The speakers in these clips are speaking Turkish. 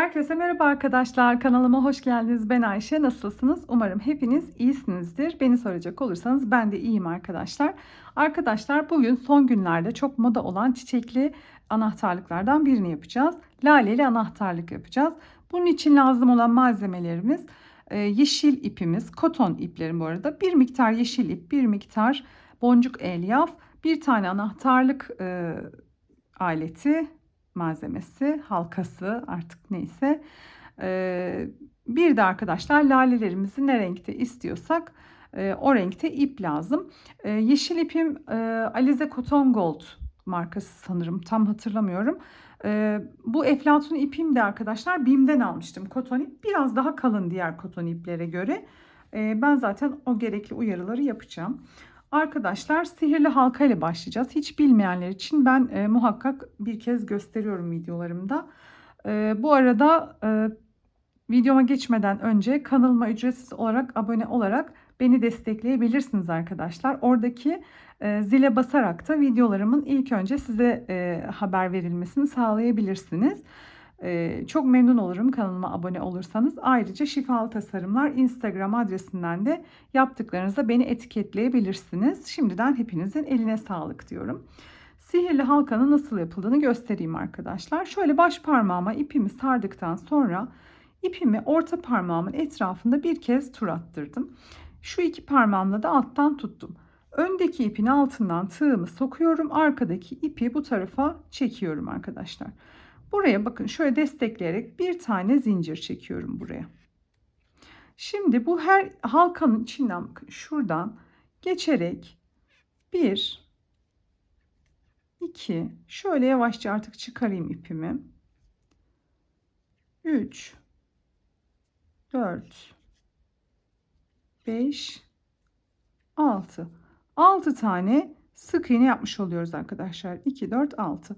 Herkese merhaba arkadaşlar. Kanalıma hoş geldiniz. Ben Ayşe. Nasılsınız? Umarım hepiniz iyisinizdir. Beni soracak olursanız ben de iyiyim arkadaşlar. Arkadaşlar bugün son günlerde çok moda olan çiçekli anahtarlıklardan birini yapacağız. Laleli anahtarlık yapacağız. Bunun için lazım olan malzemelerimiz e, yeşil ipimiz, koton iplerim bu arada. Bir miktar yeşil ip, bir miktar boncuk elyaf, bir tane anahtarlık e, aleti, malzemesi, halkası artık neyse. Ee, bir de arkadaşlar lalelerimizi ne renkte istiyorsak e, o renkte ip lazım. Ee, yeşil ipim e, Alize Cotton Gold markası sanırım tam hatırlamıyorum. Ee, bu eflatun ipim de arkadaşlar BİM'den almıştım koton ip. Biraz daha kalın diğer koton iplere göre. Ee, ben zaten o gerekli uyarıları yapacağım. Arkadaşlar sihirli halka ile başlayacağız. Hiç bilmeyenler için ben e, muhakkak bir kez gösteriyorum videolarımda. E, bu arada e, videoma geçmeden önce kanalıma ücretsiz olarak abone olarak beni destekleyebilirsiniz arkadaşlar. Oradaki e, zile basarak da videolarımın ilk önce size e, haber verilmesini sağlayabilirsiniz. Çok memnun olurum kanalıma abone olursanız. Ayrıca Şifalı Tasarımlar Instagram adresinden de yaptıklarınızda beni etiketleyebilirsiniz. Şimdiden hepinizin eline sağlık diyorum. Sihirli halkanın nasıl yapıldığını göstereyim arkadaşlar. Şöyle baş parmağıma ipimi sardıktan sonra ipimi orta parmağımın etrafında bir kez tur attırdım. Şu iki parmağımla da alttan tuttum. Öndeki ipin altından tığımı sokuyorum. Arkadaki ipi bu tarafa çekiyorum arkadaşlar. Buraya bakın şöyle destekleyerek bir tane zincir çekiyorum buraya. Şimdi bu her halkanın içinden bakın şuradan geçerek bir, iki, şöyle yavaşça artık çıkarayım ipimi. Üç, dört, beş, altı. Altı tane sık iğne yapmış oluyoruz arkadaşlar. 2, 4, 6.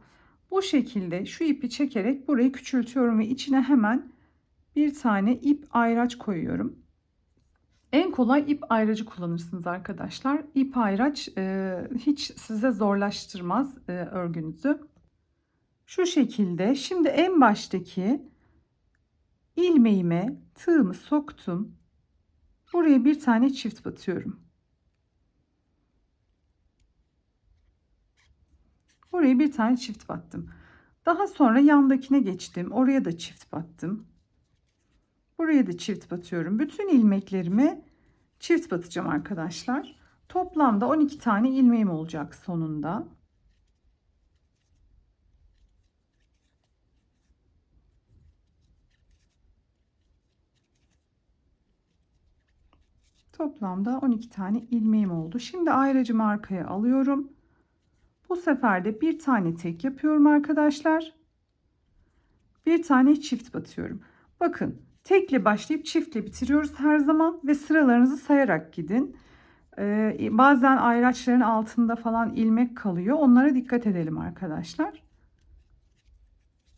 Bu şekilde şu ipi çekerek burayı küçültüyorum ve içine hemen bir tane ip ayraç koyuyorum. En kolay ip ayracı kullanırsınız arkadaşlar. İp ayraç e, hiç size zorlaştırmaz e, örgünüzü. Şu şekilde şimdi en baştaki ilmeğime tığımı soktum. Buraya bir tane çift batıyorum. Oraya bir tane çift battım. Daha sonra yandakine geçtim. Oraya da çift battım. Buraya da çift batıyorum. Bütün ilmeklerimi çift batacağım arkadaşlar. Toplamda 12 tane ilmeğim olacak sonunda. Toplamda 12 tane ilmeğim oldu. Şimdi ayracımı arkaya alıyorum. Bu sefer de bir tane tek yapıyorum arkadaşlar. Bir tane çift batıyorum. Bakın tekle başlayıp çiftle bitiriyoruz her zaman ve sıralarınızı sayarak gidin. Ee, bazen ayraçların altında falan ilmek kalıyor. Onlara dikkat edelim arkadaşlar.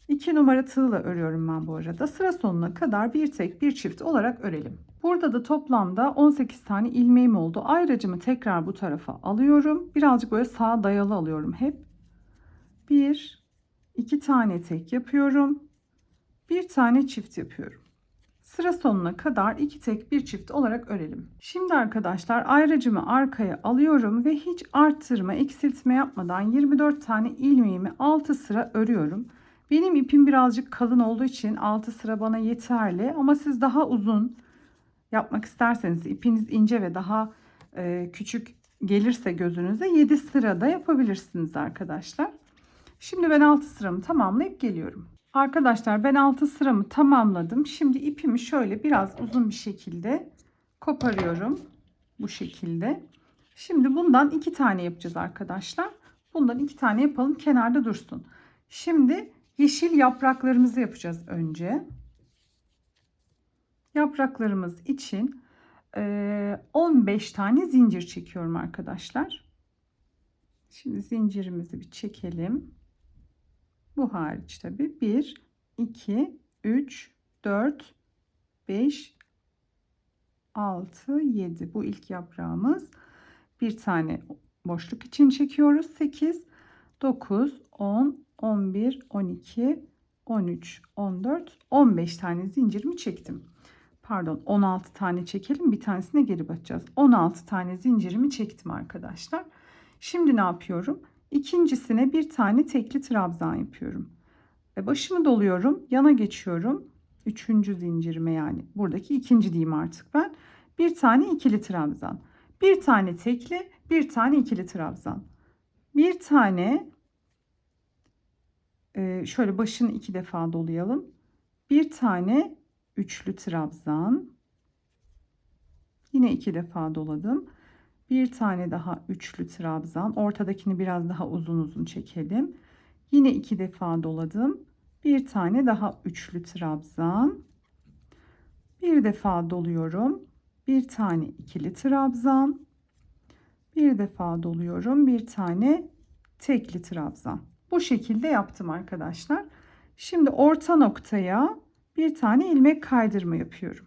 2 numara tığla örüyorum ben bu arada. Sıra sonuna kadar bir tek bir çift olarak örelim. Burada da toplamda 18 tane ilmeğim oldu. Ayracımı tekrar bu tarafa alıyorum. Birazcık böyle sağa dayalı alıyorum hep. Bir, iki tane tek yapıyorum. Bir tane çift yapıyorum. Sıra sonuna kadar iki tek bir çift olarak örelim. Şimdi arkadaşlar ayracımı arkaya alıyorum ve hiç arttırma eksiltme yapmadan 24 tane ilmeğimi 6 sıra örüyorum. Benim ipim birazcık kalın olduğu için 6 sıra bana yeterli ama siz daha uzun yapmak isterseniz ipiniz ince ve daha e, küçük gelirse gözünüze 7 sırada yapabilirsiniz arkadaşlar. Şimdi ben 6 sıramı tamamlayıp geliyorum. Arkadaşlar ben 6 sıramı tamamladım. Şimdi ipimi şöyle biraz uzun bir şekilde koparıyorum. Bu şekilde. Şimdi bundan 2 tane yapacağız arkadaşlar. Bundan 2 tane yapalım kenarda dursun. Şimdi yeşil yapraklarımızı yapacağız önce yapraklarımız için 15 tane zincir çekiyorum arkadaşlar. Şimdi zincirimizi bir çekelim. Bu hariç tabi 1 2 3 4 5 6 7 bu ilk yaprağımız. Bir tane boşluk için çekiyoruz. 8 9 10 11 12 13, 14, 15 tane zincirimi çektim. Pardon 16 tane çekelim. Bir tanesine geri batacağız. 16 tane zincirimi çektim arkadaşlar. Şimdi ne yapıyorum? İkincisine bir tane tekli trabzan yapıyorum. Ve başını doluyorum. Yana geçiyorum. Üçüncü zincirime yani. Buradaki ikinci diyeyim artık ben. Bir tane ikili trabzan. Bir tane tekli, bir tane ikili trabzan. Bir tane e, şöyle başını iki defa dolayalım. Bir tane üçlü trabzan. Yine iki defa doladım. Bir tane daha üçlü trabzan. Ortadakini biraz daha uzun uzun çekelim. Yine iki defa doladım. Bir tane daha üçlü trabzan. Bir defa doluyorum. Bir tane ikili trabzan. Bir defa doluyorum. Bir tane tekli trabzan. Bu şekilde yaptım arkadaşlar. Şimdi orta noktaya bir tane ilmek kaydırma yapıyorum.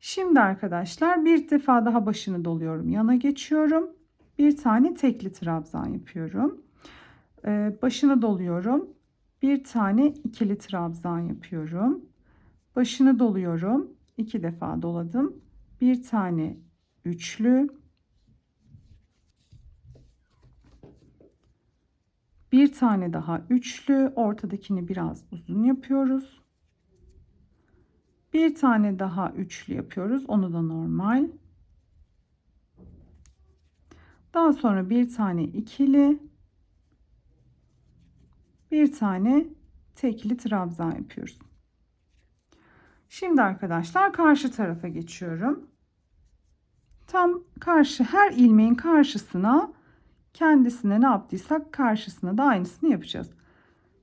Şimdi arkadaşlar bir defa daha başını doluyorum. Yana geçiyorum. Bir tane tekli trabzan yapıyorum. Ee, başını doluyorum. Bir tane ikili trabzan yapıyorum. Başını doluyorum. iki defa doladım. Bir tane üçlü. Bir tane daha üçlü. Ortadakini biraz uzun yapıyoruz. Bir tane daha üçlü yapıyoruz. Onu da normal. Daha sonra bir tane ikili. Bir tane tekli trabzan yapıyoruz. Şimdi arkadaşlar karşı tarafa geçiyorum. Tam karşı her ilmeğin karşısına kendisine ne yaptıysak karşısına da aynısını yapacağız.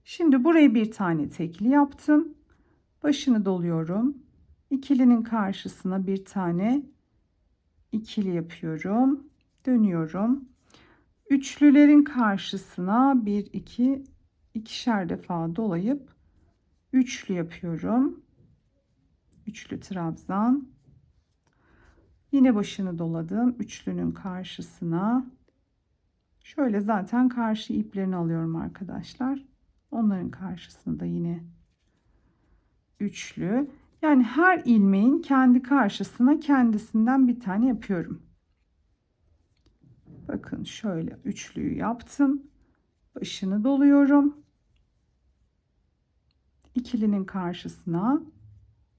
Şimdi buraya bir tane tekli yaptım. Başını doluyorum. İkilinin karşısına bir tane ikili yapıyorum. Dönüyorum. Üçlülerin karşısına bir iki ikişer defa dolayıp üçlü yapıyorum. Üçlü trabzan. Yine başını doladım. Üçlünün karşısına. Şöyle zaten karşı iplerini alıyorum arkadaşlar. Onların karşısında yine üçlü. Yani her ilmeğin kendi karşısına kendisinden bir tane yapıyorum. Bakın şöyle üçlüyü yaptım. Başını doluyorum. İkilinin karşısına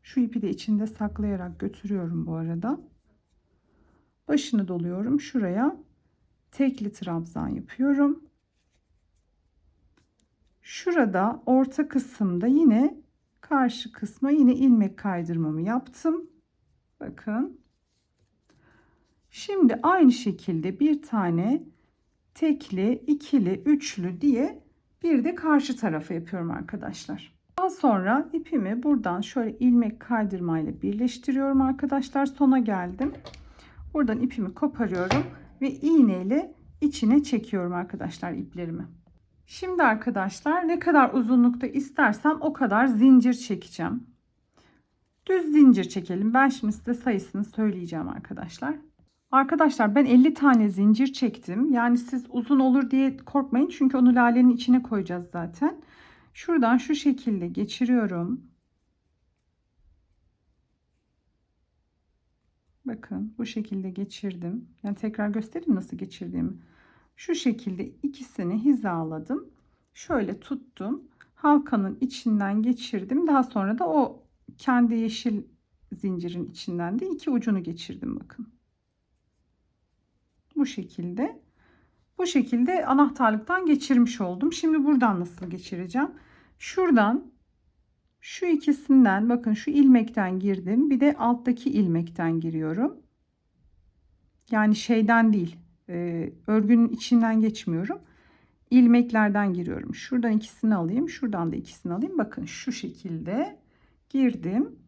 şu ipi de içinde saklayarak götürüyorum bu arada. Başını doluyorum. Şuraya tekli trabzan yapıyorum. Şurada orta kısımda yine karşı kısma yine ilmek kaydırmamı yaptım. Bakın. Şimdi aynı şekilde bir tane tekli, ikili, üçlü diye bir de karşı tarafa yapıyorum arkadaşlar. Daha sonra ipimi buradan şöyle ilmek kaydırmayla birleştiriyorum arkadaşlar. Sona geldim. Buradan ipimi koparıyorum ve iğneyle içine çekiyorum arkadaşlar iplerimi. Şimdi arkadaşlar ne kadar uzunlukta istersem o kadar zincir çekeceğim. Düz zincir çekelim. Ben şimdi size sayısını söyleyeceğim arkadaşlar. Arkadaşlar ben 50 tane zincir çektim. Yani siz uzun olur diye korkmayın. Çünkü onu lalenin içine koyacağız zaten. Şuradan şu şekilde geçiriyorum. Bakın bu şekilde geçirdim. Yani tekrar göstereyim nasıl geçirdiğimi. Şu şekilde ikisini hizaladım. Şöyle tuttum. Halkanın içinden geçirdim. Daha sonra da o kendi yeşil zincirin içinden de iki ucunu geçirdim bakın. Bu şekilde. Bu şekilde anahtarlıktan geçirmiş oldum. Şimdi buradan nasıl geçireceğim? Şuradan şu ikisinden bakın şu ilmekten girdim. Bir de alttaki ilmekten giriyorum. Yani şeyden değil. E, örgünün içinden geçmiyorum. ilmeklerden giriyorum. Şuradan ikisini alayım. Şuradan da ikisini alayım. Bakın şu şekilde girdim.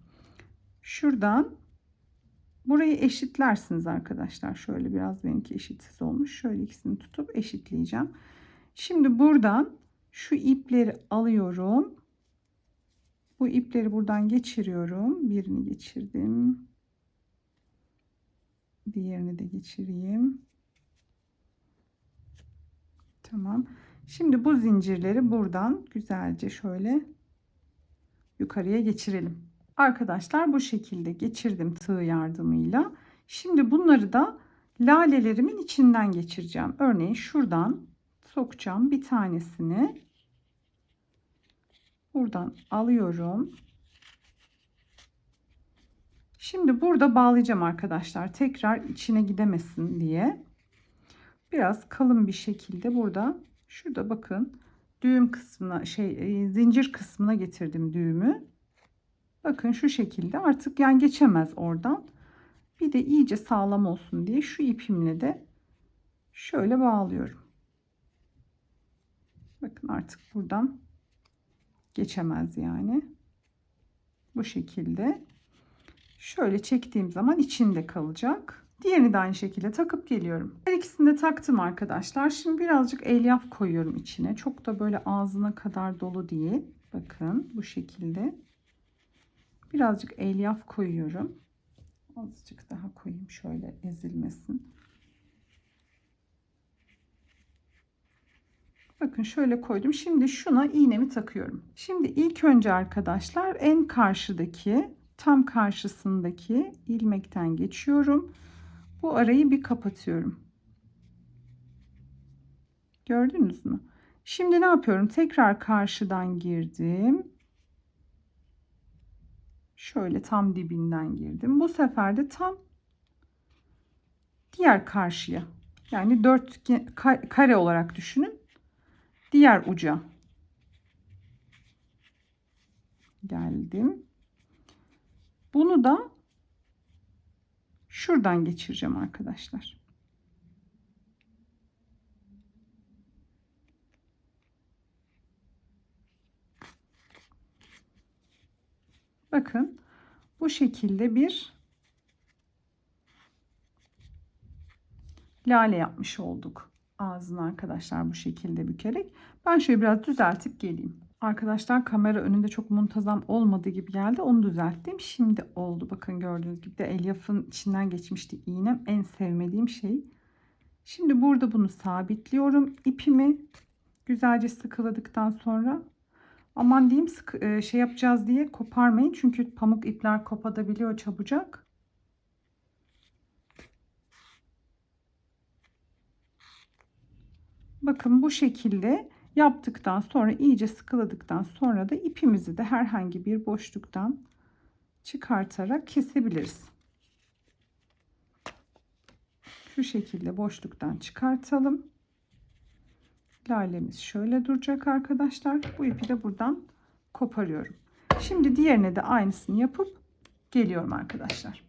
Şuradan burayı eşitlersiniz arkadaşlar. Şöyle biraz benimki eşitsiz olmuş. Şöyle ikisini tutup eşitleyeceğim. Şimdi buradan şu ipleri alıyorum. Bu ipleri buradan geçiriyorum. Birini geçirdim. Diğerini de geçireyim. Tamam. Şimdi bu zincirleri buradan güzelce şöyle yukarıya geçirelim. Arkadaşlar bu şekilde geçirdim tığ yardımıyla. Şimdi bunları da lalelerimin içinden geçireceğim. Örneğin şuradan sokacağım bir tanesini. Buradan alıyorum. Şimdi burada bağlayacağım arkadaşlar. Tekrar içine gidemesin diye. Biraz kalın bir şekilde burada şurada bakın düğüm kısmına şey zincir kısmına getirdim düğümü. Bakın şu şekilde artık yani geçemez oradan. Bir de iyice sağlam olsun diye şu ipimle de şöyle bağlıyorum. Bakın artık buradan geçemez yani. Bu şekilde. Şöyle çektiğim zaman içinde kalacak. Diğerini de aynı şekilde takıp geliyorum. Her ikisini de taktım arkadaşlar. Şimdi birazcık elyaf koyuyorum içine. Çok da böyle ağzına kadar dolu değil. Bakın bu şekilde. Birazcık elyaf koyuyorum. Azıcık daha koyayım şöyle ezilmesin. Bakın şöyle koydum. Şimdi şuna iğnemi takıyorum. Şimdi ilk önce arkadaşlar en karşıdaki tam karşısındaki ilmekten geçiyorum. Bu arayı bir kapatıyorum. Gördünüz mü? Şimdi ne yapıyorum? Tekrar karşıdan girdim. Şöyle tam dibinden girdim. Bu sefer de tam diğer karşıya. Yani dört kare olarak düşünün. Diğer uca geldim. Bunu da şuradan geçireceğim arkadaşlar. Bakın bu şekilde bir lale yapmış olduk. Ağzını arkadaşlar bu şekilde bükerek. Ben şöyle biraz düzeltip geleyim. Arkadaşlar kamera önünde çok muntazam olmadığı gibi geldi. Onu düzelttim. Şimdi oldu. Bakın gördüğünüz gibi de elyafın içinden geçmişti iğnem. En sevmediğim şey. Şimdi burada bunu sabitliyorum. İpimi güzelce sıkıladıktan sonra aman diyeyim sık, e, şey yapacağız diye koparmayın. Çünkü pamuk ipler kopadabiliyor çabucak. Bakın bu şekilde yaptıktan sonra iyice sıkıladıktan sonra da ipimizi de herhangi bir boşluktan çıkartarak kesebiliriz. Şu şekilde boşluktan çıkartalım. Lalemiz şöyle duracak arkadaşlar. Bu ipi de buradan koparıyorum. Şimdi diğerine de aynısını yapıp geliyorum arkadaşlar.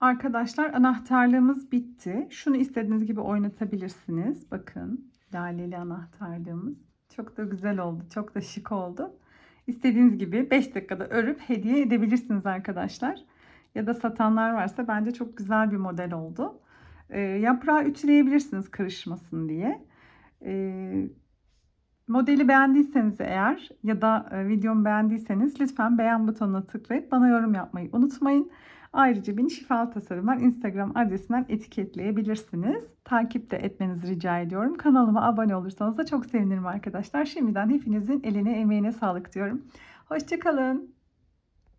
Arkadaşlar anahtarlığımız bitti. Şunu istediğiniz gibi oynatabilirsiniz. Bakın laleli anahtarlığımız. Çok da güzel oldu. Çok da şık oldu. İstediğiniz gibi 5 dakikada örüp hediye edebilirsiniz arkadaşlar. Ya da satanlar varsa bence çok güzel bir model oldu. E, yaprağı ütüleyebilirsiniz kırışmasın diye. E, modeli beğendiyseniz eğer ya da e, videomu beğendiyseniz lütfen beğen butonuna tıklayıp bana yorum yapmayı unutmayın. Ayrıca beni Şifalı Tasarımlar Instagram adresinden etiketleyebilirsiniz. Takip de etmenizi rica ediyorum. Kanalıma abone olursanız da çok sevinirim arkadaşlar. Şimdiden hepinizin eline emeğine sağlık diyorum. Hoşçakalın.